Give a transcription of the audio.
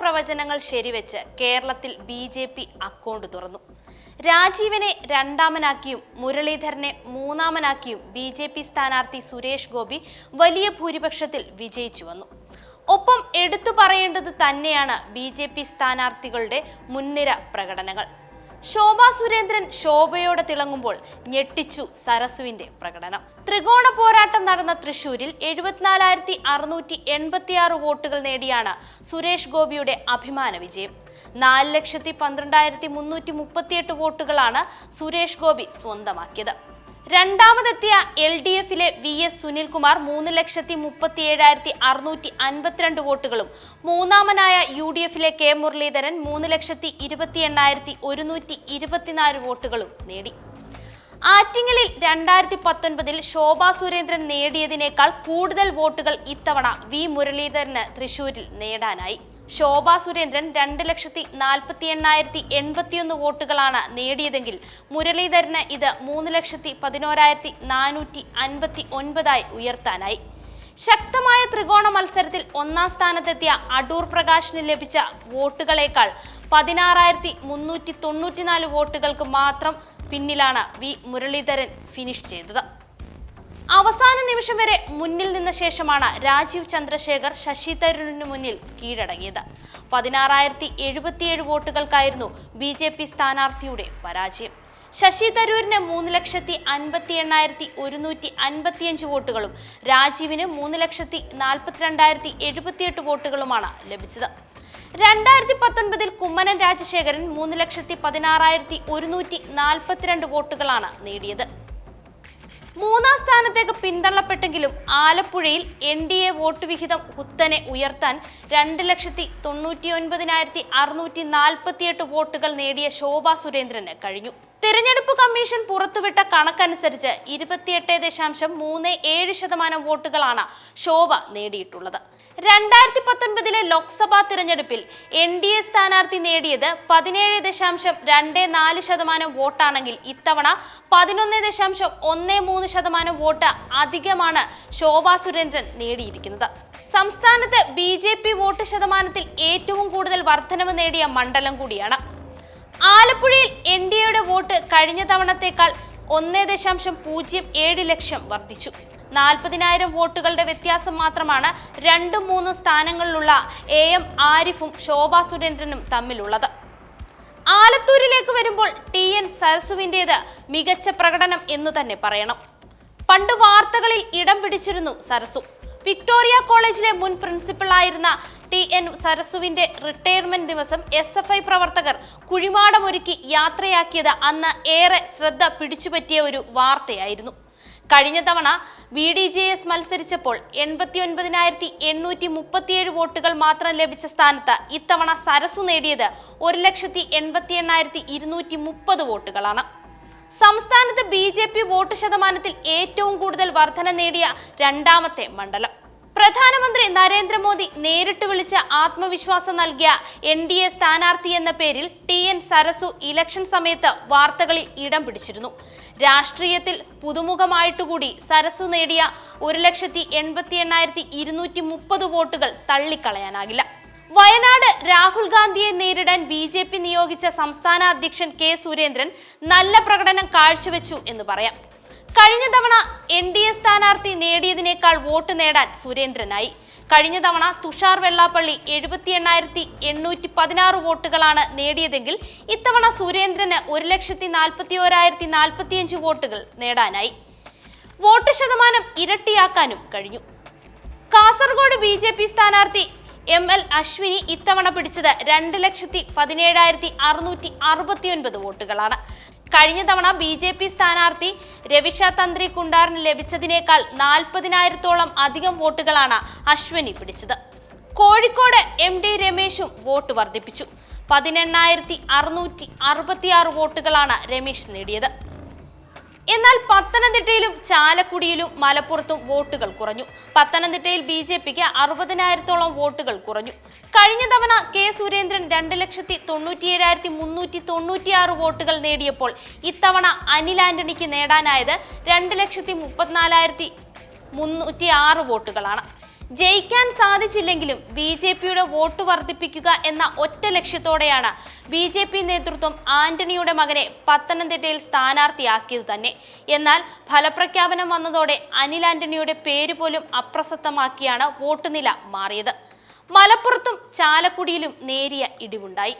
പ്രവചനങ്ങൾ ശരിവെച്ച് കേരളത്തിൽ B J P account തുറന്നു. രാജീവനെ രണ്ടാമനാക്കിയും മുരളീധരനെ മൂന്നാമനാക്കിയും ബി ജെ പി സ്ഥാനാർത്ഥി സുരേഷ് ഗോപി വലിയ ഭൂരിപക്ഷത്തിൽ വിജയിച്ചു വന്നു. ഒപ്പം എടുത്തു പറയേണ്ടത് തന്നെയാണ് ബി ജെ പി സ്ഥാനാർത്ഥികളുടെ മുൻനിര പ്രകടനങ്ങൾ. ശോഭാ സുരേന്ദ്രൻ ശോഭയോടെ തിളങ്ങുമ്പോൾ ഞെട്ടിച്ചു സരസുവിന്റെ പ്രകടനം. ത്രികോണ പോരാട്ടം നടന്ന തൃശൂരിൽ എഴുപത്തിനാലായിരത്തി അറുന്നൂറ്റി എൺപത്തിയാറ് വോട്ടുകൾ നേടിയാണ് സുരേഷ് ഗോപിയുടെ അഭിമാന വിജയം. നാല് ലക്ഷത്തി പന്ത്രണ്ടായിരത്തി മുന്നൂറ്റി മുപ്പത്തിയെട്ട് വോട്ടുകളാണ് സുരേഷ് ഗോപി സ്വന്തമാക്കിയത്. രണ്ടാമതെത്തിയ എൽ ഡി എഫിലെ വി എസ് സുനിൽകുമാർ മൂന്ന് ലക്ഷത്തി മുപ്പത്തി ഏഴായിരത്തി അറുന്നൂറ്റി അൻപത്തിരണ്ട് വോട്ടുകളും മൂന്നാമനായ യു ഡി എഫിലെ കെ മുരളീധരൻ മൂന്ന് ലക്ഷത്തി ഇരുപത്തി എണ്ണായിരത്തി ഒരുന്നൂറ്റി ഇരുപത്തിനാല് വോട്ടുകളും നേടി. ആറ്റിങ്ങലിൽ രണ്ടായിരത്തി പത്തൊൻപതിൽ ശോഭാ സുരേന്ദ്രൻ നേടിയതിനേക്കാൾ കൂടുതൽ വോട്ടുകൾ ഇത്തവണ വി മുരളീധരന് തൃശൂരിൽ നേടാനായി. ശോഭാ സുരേന്ദ്രൻ രണ്ട് ലക്ഷത്തി നാൽപ്പത്തി എണ്ണായിരത്തി എൺപത്തിയൊന്ന് വോട്ടുകളാണ് നേടിയതെങ്കിൽ മുരളീധരന് ഇത് മൂന്ന് ലക്ഷത്തി പതിനോരായിരത്തി നാനൂറ്റി അൻപത്തി ഒൻപതായി ഉയർത്താനായി. ശക്തമായ ത്രികോണ മത്സരത്തിൽ ഒന്നാം സ്ഥാനത്തെത്തിയ അടൂർ പ്രകാശിന് ലഭിച്ച വോട്ടുകളേക്കാൾ പതിനാറായിരത്തി മുന്നൂറ്റി തൊണ്ണൂറ്റിനാല് വോട്ടുകൾക്ക് മാത്രം പിന്നിലാണ് വി മുരളീധരൻ ഫിനിഷ് ചെയ്തത്. അവസാന നിമിഷം വരെ മുന്നിൽ നിന്ന ശേഷമാണ് രാജീവ് ചന്ദ്രശേഖർ ശശി തരൂരിന് മുന്നിൽ കീഴടങ്ങിയത്. പതിനാറായിരത്തി എഴുപത്തിയേഴ് വോട്ടുകൾക്കായിരുന്നു ബി ജെ പി സ്ഥാനാർത്ഥിയുടെ പരാജയം. ശശി തരൂരിന് മൂന്ന് ലക്ഷത്തി അൻപത്തി എണ്ണായിരത്തി ഒരുന്നൂറ്റി അൻപത്തിയഞ്ച് വോട്ടുകളും രാജീവിന് മൂന്ന് ലക്ഷത്തി നാൽപ്പത്തിരണ്ടായിരത്തി എഴുപത്തിയെട്ട് വോട്ടുകളുമാണ് ലഭിച്ചത്. രണ്ടായിരത്തി പത്തൊൻപതിൽ കുമ്മനം രാജശേഖരൻ മൂന്ന് ലക്ഷത്തി പതിനാറായിരത്തി ഒരുന്നൂറ്റി നാൽപ്പത്തിരണ്ട് വോട്ടുകളാണ് നേടിയത്. മൂന്നാം സ്ഥാനത്തേക്ക് പിന്തള്ളപ്പെട്ടെങ്കിലും ആലപ്പുഴയിൽ എൻ ഡി എ വോട്ട് വിഹിതം കുത്തനെ ഉയർത്താൻ രണ്ട് ലക്ഷത്തി തൊണ്ണൂറ്റി ഒൻപതിനായിരത്തി അറുന്നൂറ്റി നാൽപ്പത്തിയെട്ട് വോട്ടുകൾ നേടിയ ശോഭാ സുരേന്ദ്രന് കഴിഞ്ഞു. തിരഞ്ഞെടുപ്പ് കമ്മീഷൻ പുറത്തുവിട്ട കണക്കനുസരിച്ച് ഇരുപത്തിയെട്ട് ദശാംശം മൂന്ന് ഏഴ് ശതമാനം വോട്ടുകളാണ് ശോഭ നേടിയിട്ടുള്ളത്. രണ്ടായിരത്തി പത്തൊൻപതിലെ ലോക്സഭാ തിരഞ്ഞെടുപ്പിൽ എൻ ഡി എ സ്ഥാനാർത്ഥി നേടിയത് പതിനേഴ് ദശാംശം രണ്ട് നാല് ശതമാനം വോട്ടാണെങ്കിൽ ഇത്തവണ പതിനൊന്ന് ദശാംശം ഒന്ന് മൂന്ന് ശതമാനം വോട്ട് അധികമാണ് ശോഭാ സുരേന്ദ്രൻ നേടിയിരിക്കുന്നത്. സംസ്ഥാനത്ത് ബി ജെ പി വോട്ട് ശതമാനത്തിൽ ഏറ്റവും കൂടുതൽ വർധനവ് നേടിയ മണ്ഡലം കൂടിയാണ്. ആലപ്പുഴയിൽ എൻ ഡി എയുടെ വോട്ട് കഴിഞ്ഞ തവണത്തേക്കാൾ ഒന്നേ ദശാംശം പൂജ്യം ഏഴ് ലക്ഷം വർദ്ധിച്ചു. നാൽപ്പതിനായിരം വോട്ടുകളുടെ വ്യത്യാസം മാത്രമാണ് രണ്ടും മൂന്നും സ്ഥാനങ്ങളിലുള്ള എ എം ആരിഫും ശോഭാ സുരേന്ദ്രനും തമ്മിലുള്ളത്. ആലത്തൂരിലേക്ക് വരുമ്പോൾ ടി എൻ സരസുവിന്റേത് മികച്ച പ്രകടനം എന്ന് തന്നെ പറയണം. പണ്ട് വാർത്തകളിൽ ഇടം പിടിച്ചിരുന്നു സരസു. വിക്ടോറിയ കോളേജിലെ മുൻ പ്രിൻസിപ്പൽ ആയിരുന്ന ടി എൻ സരസുവിന്റെ റിട്ടയർമെന്റ് ദിവസം എസ് എഫ് ഐ പ്രവർത്തകർ കുഴിമാടമൊരുക്കി യാത്രയാക്കിയത് അന്ന് ഏറെ ശ്രദ്ധ പിടിച്ചുപറ്റിയ ഒരു വാർത്തയായിരുന്നു. കഴിഞ്ഞ തവണ വി ഡി ജെ എസ് മത്സരിച്ചപ്പോൾ എൺപത്തി ഒൻപതിനായിരത്തി എണ്ണൂറ്റി മുപ്പത്തിയേഴ് വോട്ടുകൾ മാത്രം ലഭിച്ച സ്ഥാനത്ത് ഇത്തവണ സരസു നേടിയത് ഒരു ലക്ഷത്തി എൺപത്തി എണ്ണായിരത്തി ഇരുന്നൂറ്റി മുപ്പത് വോട്ടുകളാണ്. സംസ്ഥാനത്ത് ബി ജെ പി വോട്ട് ശതമാനത്തിൽ ഏറ്റവും കൂടുതൽ വർധന നേടിയ രണ്ടാമത്തെ മണ്ഡലം. പ്രധാനമന്ത്രി നരേന്ദ്രമോദി നേരിട്ട് വിളിച്ച ആത്മവിശ്വാസം നൽകിയ എൻ ഡി എ സ്ഥാനാർത്ഥി എന്ന പേരിൽ ടി എൻ സരസു ഇലക്ഷൻ സമയത്ത് വാർത്തകളിൽ ഇടം പിടിച്ചിരുന്നു. രാഷ്ട്രീയത്തിൽ പുതുമുഖമായിട്ടുകൂടി സരസു നേടിയ ഒരു ലക്ഷത്തി എൺപത്തി എണ്ണായിരത്തി ഇരുന്നൂറ്റി മുപ്പത് വോട്ടുകൾ തള്ളിക്കളയാനാകില്ല. വയനാട് രാഹുൽ ഗാന്ധിയെ നേരിടാൻ ബി ജെ പി നിയോഗിച്ച സംസ്ഥാന അധ്യക്ഷൻ കെ സുരേന്ദ്രൻ നല്ല പ്രകടനം കാഴ്ചവെച്ചു എന്ന് പറയാം. കഴിഞ്ഞ തവണ എൻ ഡി എ സ്ഥാനാർത്ഥി നേടിയതിനേക്കാൾ വോട്ട് നേടാൻ സുരേന്ദ്രനായി. കഴിഞ്ഞ തവണ തുഷാർ വെള്ളാപ്പള്ളി എഴുപത്തി എണ്ണായിരത്തി എണ്ണൂറ്റി പതിനാറ് വോട്ടുകളാണ് നേടിയതെങ്കിൽ ഇത്തവണ സുരേന്ദ്രന് ഒരു ലക്ഷത്തി നാൽപ്പത്തി ഓരായിരത്തി നാൽപ്പത്തിയഞ്ച് വോട്ടുകൾ നേടാനായി. വോട്ട് ശതമാനം ഇരട്ടിയാക്കാനും കഴിഞ്ഞു. കാസർഗോഡ് ബി ജെ പി സ്ഥാനാർത്ഥി എം എൽ അശ്വിനി ഇത്തവണ പിടിച്ചത് രണ്ട് ലക്ഷത്തി പതിനേഴായിരത്തി അറുന്നൂറ്റി അറുപത്തിയൊൻപത് വോട്ടുകളാണ്. കഴിഞ്ഞ തവണ ബി ജെ പി സ്ഥാനാർത്ഥി രവിഷ തന്ത്രി കുണ്ടാറിന് ലഭിച്ചതിനേക്കാൾ നാൽപ്പതിനായിരത്തോളം അധികം വോട്ടുകളാണ് അശ്വിനി പിടിച്ചത്. കോഴിക്കോട് എം ഡി രമേശും വോട്ട് വർദ്ധിപ്പിച്ചു. പതിനെണ്ണായിരത്തി അറുന്നൂറ്റി അറുപത്തിയാറ് വോട്ടുകളാണ് രമേശ് നേടിയത്. എന്നാൽ പത്തനംതിട്ടയിലും ചാലക്കുടിയിലും മലപ്പുറത്തും വോട്ടുകൾ കുറഞ്ഞു. പത്തനംതിട്ടയിൽ ബി ജെ പിക്ക് അറുപതിനായിരത്തോളം വോട്ടുകൾ കുറഞ്ഞു. കഴിഞ്ഞ തവണ കെ സുരേന്ദ്രൻ രണ്ട് ലക്ഷത്തി തൊണ്ണൂറ്റിയേഴായിരത്തി മുന്നൂറ്റി തൊണ്ണൂറ്റിയാറ് വോട്ടുകൾ നേടിയപ്പോൾ ഇത്തവണ അനിൽ ആന്റണിക്ക് നേടാനായത് രണ്ട് ലക്ഷത്തി മുപ്പത്തിനാലായിരത്തി മുന്നൂറ്റി ആറ് വോട്ടുകളാണ്. ജയിക്കാൻ സാധിച്ചില്ലെങ്കിലും ബി ജെ പിയുടെ വോട്ട് വർദ്ധിപ്പിക്കുക എന്ന ഒറ്റ ലക്ഷ്യത്തോടെയാണ് ബി ജെ പി നേതൃത്വം ആന്റണിയുടെ മകനെ പത്തനംതിട്ടയിൽ സ്ഥാനാർത്ഥിയാക്കിയത് തന്നെ. എന്നാൽ ഫലപ്രഖ്യാപനം വന്നതോടെ അനിൽ ആന്റണിയുടെ പേര് പോലും അപ്രസക്തമാക്കിയാണ് വോട്ട് നില മാറിയത്. മലപ്പുറത്തും ചാലക്കുടിയിലും നേരിയ ഇടിവുണ്ടായി.